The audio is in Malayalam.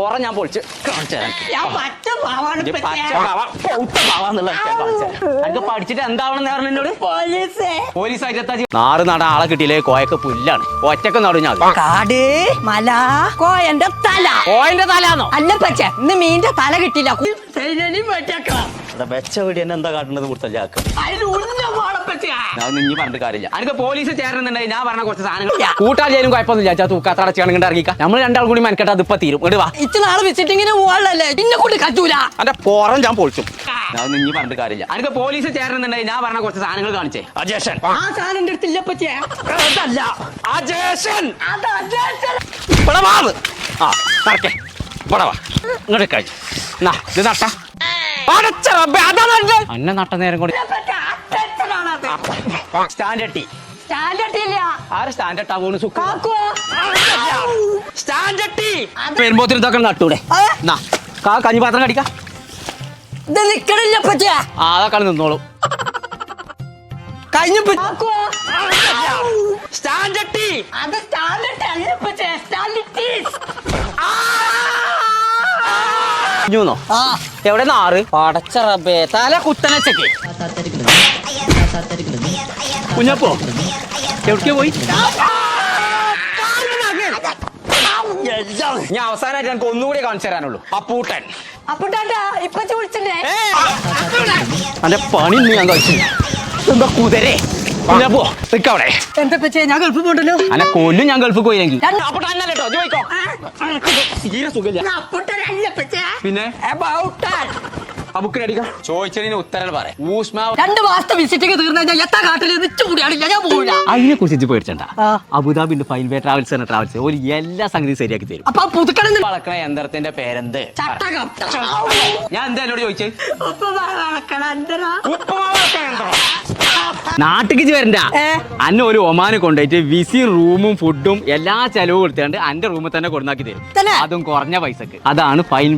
ഓറ ഞാൻ പൊളിച്ച് കാണിച്ചു തരാം. ഞാൻ പച്ച പാവാണ് ഇജ്ജ് ഇപ്പച്ചേ. പച്ച പാവ, പൗത്ത പാവാന്നുള്ള എനിക്ക് കാണിച്ചു തരാം. അനക്ക് പഠിച്ചിട്ട് പറഞ്ഞു എന്നോട്? പോലീസേ. പോലീസായിട്ട് എത്താ നാറ് നടാൻ ആളെ കിട്ടിയില്ലേ? കോയക്ക് പുല്ലാണ്. ഒറ്റയ്ക്ക് നടും ഞാൻ. കാട് മല കോയന്റെ തല. കോയന്റെ തലാന്നോ? അല്ല പച്ച ഇന്ന് മീന്റെ തല കിട്ടില്ല പറ്റക്കാം ഇവിടെ വെച്ച വീടി എന്നെ എന്താ കാട്ടുന്നത് കൊടുത്തല്ലാക്ക ഞാൻ ഇനി പറഞ്ഞിട്ട് കാര്യമില്ല. അനക്ക് പോലീസ് ചേരുന്നുണ്ടെങ്കിൽ ഞാൻ പറഞ്ഞ കുറച്ച് സാധനങ്ങൾ കൂട്ടാലും കുഴപ്പമൊന്നുമില്ല. ചാ തൂക്കാത്ത അടച്ചാണെങ്കിൽ ഇറങ്ങിക്കാം. നമ്മൾ രണ്ടാൾ കൂടി മെനക്കെട്ട് അതിപ്പോ തീരും. ഇങ്ങോട്ട് വാ. ഇച്ച് നാളെ വിസിറ്റിങ്ങിന് പോവാളല്ലേ ഇന്നെ കൊണ്ട് കറ്റൂല എന്റെ പോറം ഞാൻ പൊളിച്ചു. ഞാൻ ഇനി പറഞ്ഞിട്ട് കാര്യമില്ല. അനക്ക് പോലീസ് ചേരുന്നുണ്ടെങ്കിൽ ഞാൻ പറഞ്ഞ കുറച്ച് സാധനങ്ങൾ കാണിച്ചേ. അജേഷൻ. ആ സാധനം എന്റെ അടുത്തില്ല പച്ചേ. അതല്ല. അജേഷൻ. അതല്ല. ആ നടക്കേ. ഇവിടെ വാ. ഇങ്ങോട്ട് കഴിച്ചു ഇത് നട്ട. അന്നെ നട്ട നേരം കൂടി. സ്റ്റാൻഡ് സ്റ്റാൻഡേർഡ് സ്റ്റാൻഡ് സ്റ്റാൻഡ് വരുമ്പോത്തിന് ഇതൊക്കെ നട്ടൂടെ. കാ കഞ്ഞിപാത്രം കടിക്ക. അതൊക്കെ നിന്നോളൂ. കഴിഞ്ഞു കാക്കോ സ്റ്റാൻഡ് അത് പച്ചേ സ്റ്റാൻഡേർഡ് ആ. എവിടെ നാറ് പടച്ച റബ്ബേ തല കുത്തനച്ചക്ക് കുഞ്ഞപ്പോ എവിടേക്ക് പോയി? ഞാൻ അവസാനമായിട്ട് എനിക്ക് ഒന്നുകൂടി കാണിച്ചു തരാനുള്ളൂ. അപ്പൂട്ടൻ. അപ്പൂട്ടാട്ടാ ഇപ്പൊ വിളിച്ചിട്ടേ പണി നീ ഞാൻ കഴിച്ചു എന്താ കുതിരേ? കുഞ്ഞപ്പോ നിക്കവിടെ. എന്താ പച്ചേ ഞാൻ ഗൾഫ് പോണ്ടല്ലോ? അല്ല കൊല്ലും ഞാൻ ഗൾഫ് പോയില്ലെങ്കിൽ പിന്നെ? ചോദിച്ചതിന് ഉത്തരം പറയാം. രണ്ട് മാസത്തെ വിസിറ്റിംഗ് തീർന്നു എത്ര കാട്ടിൽ നിച്ചു കൂടിയാണില്ല ഞാൻ പോവില്ല. അതിനെ കുറിച്ച് പേടിച്ചണ്ട. ആ. അബുദാബിന്റെ ഫൈൻ വേ ട്രാവൽസ് എന്ന ട്രാവൽസ് ഒരു എല്ലാ സംഗതി ശരിയാക്കി തരും. അപ്പൊ പുതുക്കണെന്ന് വളക്കണ യന്ത്രത്തിന്റെ പേരെന്ത്? ചട്ടകം ഞാൻ എന്താ എന്നോട് ചോദിച്ചേ? ഉപ്പ് വളക്കണ എന്തരാ നാട്ടിക്ക് വരണ്ട. അന്ന ഒരു ഒമാന് കൊണ്ടുപോയിട്ട് വിസി റൂമും ഫുഡും എല്ലാ ചെലവും കൊടുത്തുകൊണ്ട് അന്റെ റൂമിൽ തന്നെ കൊടുന്നാക്കി തരും. അതും കുറഞ്ഞ പൈസക്ക്. അതാണ് ഫൈൻ